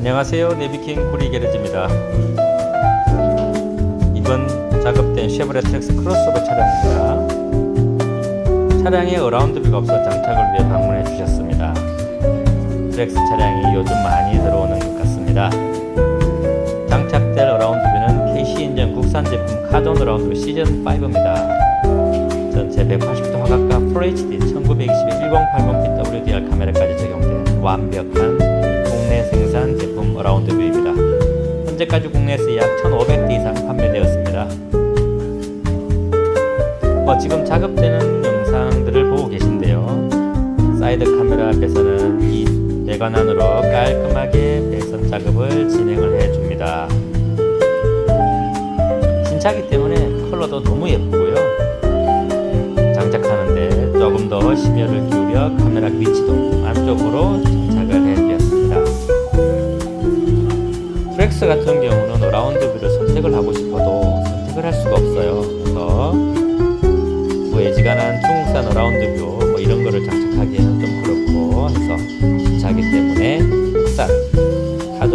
안녕하세요. 네비킹 구리 게레지입니다. 이번 작업된 쉐보레 트렉스 크로스오버 차량입니다. 차량에 어라운드 뷰가 없어 장착을 위해 방문해 주셨습니다. 트렉스 차량이 요즘 많이 들어오는 것 같습니다. 장착될 어라운드 뷰는 KC 인증 국산 제품 카돈 어라운드 뷰 시즌 5입니다. 전체 180도 화각과 FHD 1920에 1080p WDR 카메라까지 적용된 완벽한 라운드 뷰입니다. 현재까지 국내에서 약 1,500대 이상 판매되었습니다. 어, 지금 작업되는 영상들을 보고 계신데요. 사이드 카메라 앞에서는 이 배관 안으로 깔끔하게 배선 작업을 진행을 해줍니다. 신차기 때문에 컬러도 너무 예쁘고요.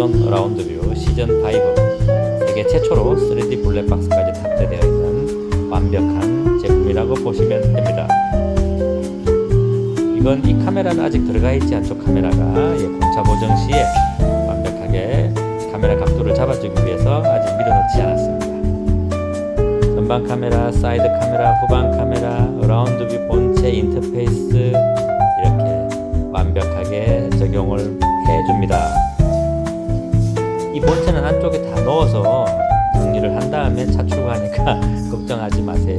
카돈 어라운드 뷰 시즌 5 세계 최초로 3D 블랙박스까지 탑재되어 있는 완벽한 제품이라고 보시면 됩니다. 이건 이 카메라는 아직 들어가 있지 않죠. 카메라가 예, 공차 보정 시에 완벽하게 카메라 각도를 잡아주기 위해서 아직 밀어넣지 않았습니다. 전방 카메라, 사이드 카메라, 후방 카메라, 어라운드 뷰 본체 인터페이스 이렇게 완벽하게 적용을 해줍니다. 이 본체는 안쪽에 다 넣어서 정리를 한 다음에 차출하니까 걱정하지 마세요.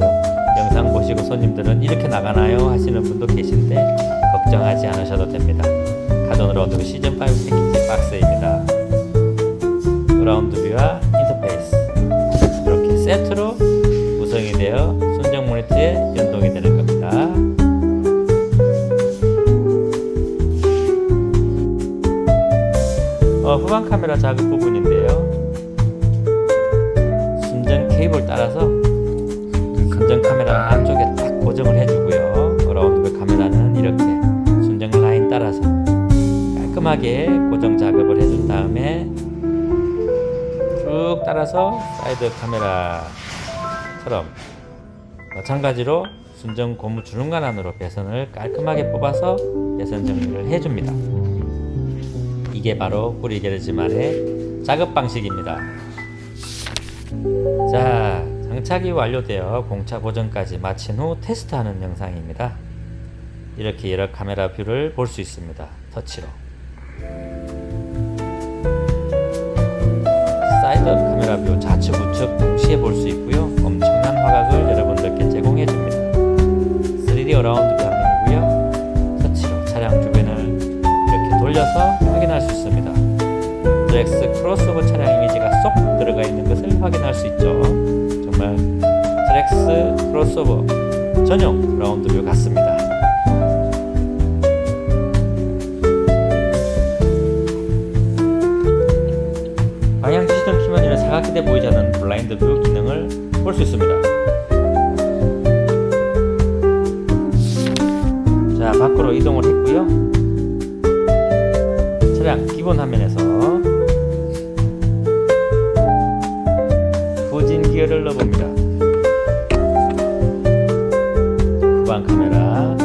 영상 보시고 손님들은 이렇게 나가나요? 하시는 분도 계신데 걱정하지 않으셔도 됩니다. 카돈 어라운드 뷰 시즌 5 패키지 박스입니다. 어라운드 뷰와 후방 카메라 작업 부분인데요. 순정 케이블 따라서 순정 카메라 안쪽에 딱 고정을 해주고요. 어라운드 뷰 카메라는 이렇게 순정 라인 따라서 깔끔하게 고정 작업을 해준 다음에 쭉 따라서 사이드 카메라처럼 마찬가지로 순정 고무 주름관 안으로 배선을 깔끔하게 뽑아서 배선 정리를 해줍니다. 이게 바로 구리 게르지만의 작업 방식입니다. 자, 장착이 완료되어 공차 고정까지 마친 후 테스트하는 영상입니다. 이렇게 여러 카메라 뷰를 볼 수 있습니다. 터치로. 사이드 카메라 뷰 좌측 우측 동시에 볼 수 있고요. 엄청난 화각을 여러분들께 제공해 줍니다. 3D 어라운드 뷰 화면이고요. 터치로 차량 주변을 이렇게 돌려서 확인할 수 있습니다. 드렉스 크로스오버 차량 이미지가 쏙 들어가 있는 것을 확인할 수 있죠. 정말 드렉스 크로스오버 전용 라운드 뷰 같습니다. 방향 지시등 키면 이런 사각지대 보이지 않는 블라인드 뷰 기능을 볼 수 있습니다. 자, 밖으로 이동을 했고요. 기본 화면에서 후진 기어를 넣어봅니다. 후방 카메라,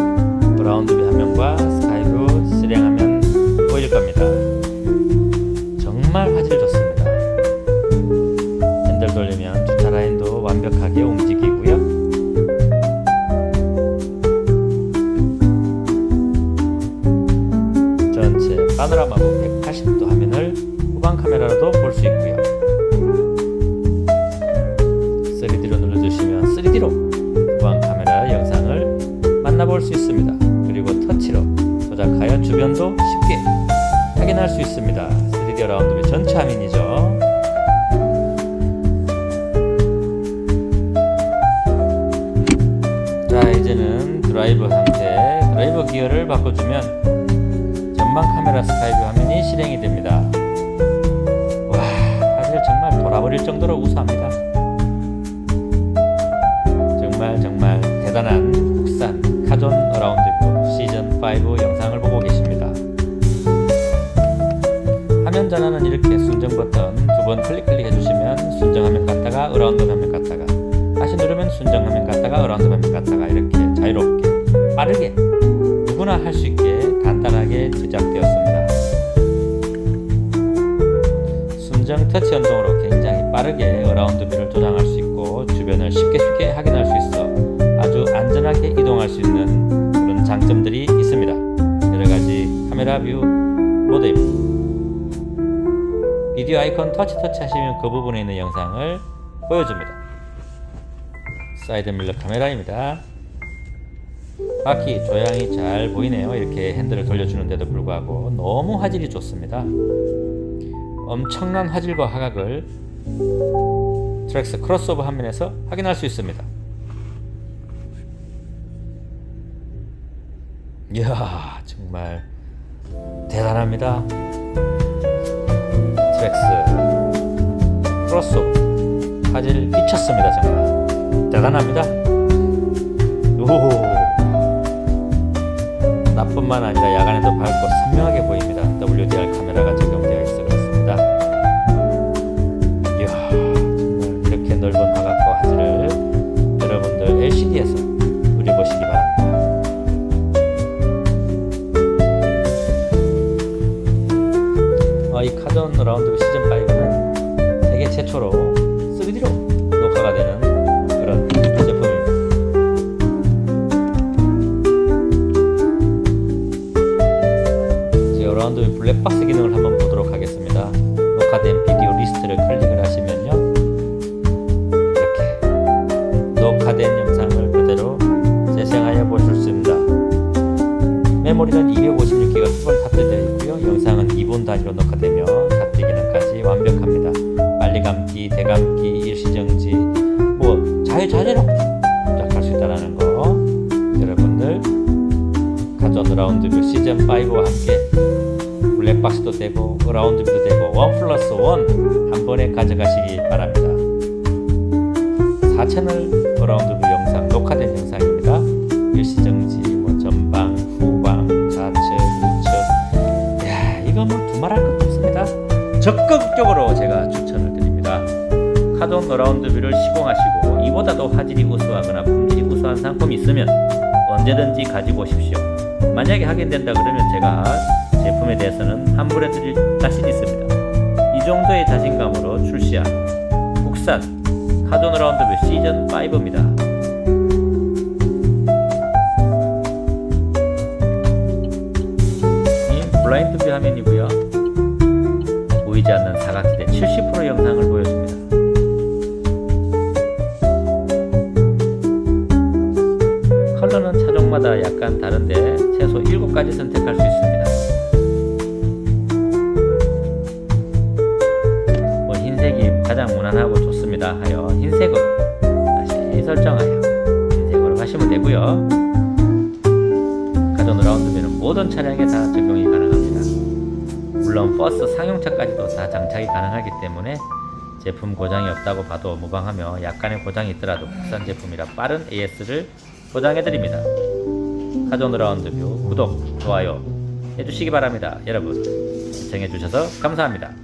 브라운드 뷰 화면과 스카이뷰 실행하면 보일 겁니다. 정말 화질 좋습니다. 핸들 돌리면 주차 라인도 완벽하게 움직이고요. 전체 파노라마 보 180도 화면을 후방 카메라로도 볼 수 있고요. 3D로 눌러주시면 3D로 후방 카메라 영상을 만나볼 수 있습니다. 그리고 터치로 조작하여 주변도 쉽게 확인할 수 있습니다. 3D 어라운드 뷰 전체 화면이죠. 자 이제는 드라이버 상태 드라이버 기어를 바꿔주면 전방 카메라 스카이뷰 화면이 실행이 됩니다. 와 사실 정말 돌아버릴 정도로 우수합니다. 정말 정말 대단한 국산 카존 어라운드 뷰 시즌 5 영상을 보고 계십니다. 화면 전환은 이렇게 순정 버튼 두 번 클릭 클릭 해주시면 순정 화면 갔다가 어라운드 화면 갔다가 다시 누르면 순정 화면 갔다가 어라운드 화면 갔다가 이렇게 자유롭게 빠르게 누구나 할 수 있게 빠르게 어라운드 뷰를 조정할 수 있고 주변을 쉽게 쉽게 확인할 수 있어 아주 안전하게 이동할 수 있는 그런 장점들이 있습니다. 여러 가지 카메라 뷰 모드입니다. 비디오 아이콘 터치 터치 하시면 그 부분에 있는 영상을 보여줍니다. 사이드 밀러 카메라입니다. 바퀴 조향이 잘 보이네요. 이렇게 핸들을 돌려주는데도 불구하고 너무 화질이 좋습니다. 엄청난 화질과 화각을 트랙스 크로스오버 화면에서 확인할 수 있습니다. 이야 정말 대단합니다. 트랙스 크로스오버 화질 미쳤습니다 정말 대단합니다. 오 나뿐만 아니라 야간에도 밝고 선명하게 보입니다. WDR 카메라가 적용 메모리는 256기가 수번 탑재되어 있고요. 영상은 2분 단위로 녹화되며 탑재 기능까지 완벽합니다. 빨리 감기, 대감기, 일시정지, 뭐 자유자재로 조작할 수 있다는 거 여러분들 가전 라운드 뷰 시즌 5와 함께 블랙박스도 되고 어라운드뷰도 되고 원 플러스 원 한 번에 가져가시기 바랍니다. 4채널 어라운드뷰 영상 녹화된 뭐 두말할 것도 없습니다. 적극적으로 제가 추천을 드립니다. 카돈 어라운드뷰를 시공하시고 이보다도 화질이 우수하거나 품질이 우수한 상품이 있으면 언제든지 가지고 오십시오. 만약에 확인된다 그러면 제가 제품에 대해서는 환불해 드릴 자신 있습니다. 이 정도의 자신감으로 출시한 국산 카돈 어라운드뷰 시즌 5입니다. 블라인드 뷰 화면이고요. 보이지 않는 사각지대 70% 영상을 보여줍니다. 컬러는 차종마다 약간 다른데 최소 7가지 선택할 수 있습니다. 뭐 흰색이 가장 무난하고 좋습니다 하여 흰색으로 다시 설정하여 흰색으로 하시면 되고요. 가전 라운드면은 모든 차량에 다 적용이 가능합니다. 물론 버스 상용차까지도 다 장착이 가능하기 때문에 제품 고장이 없다고 봐도 무방하며 약간의 고장이 있더라도 국산 제품이라 빠른 AS를 보장해드립니다. 카존 라운드뷰 구독, 좋아요 해주시기 바랍니다. 여러분 시청해주셔서 감사합니다.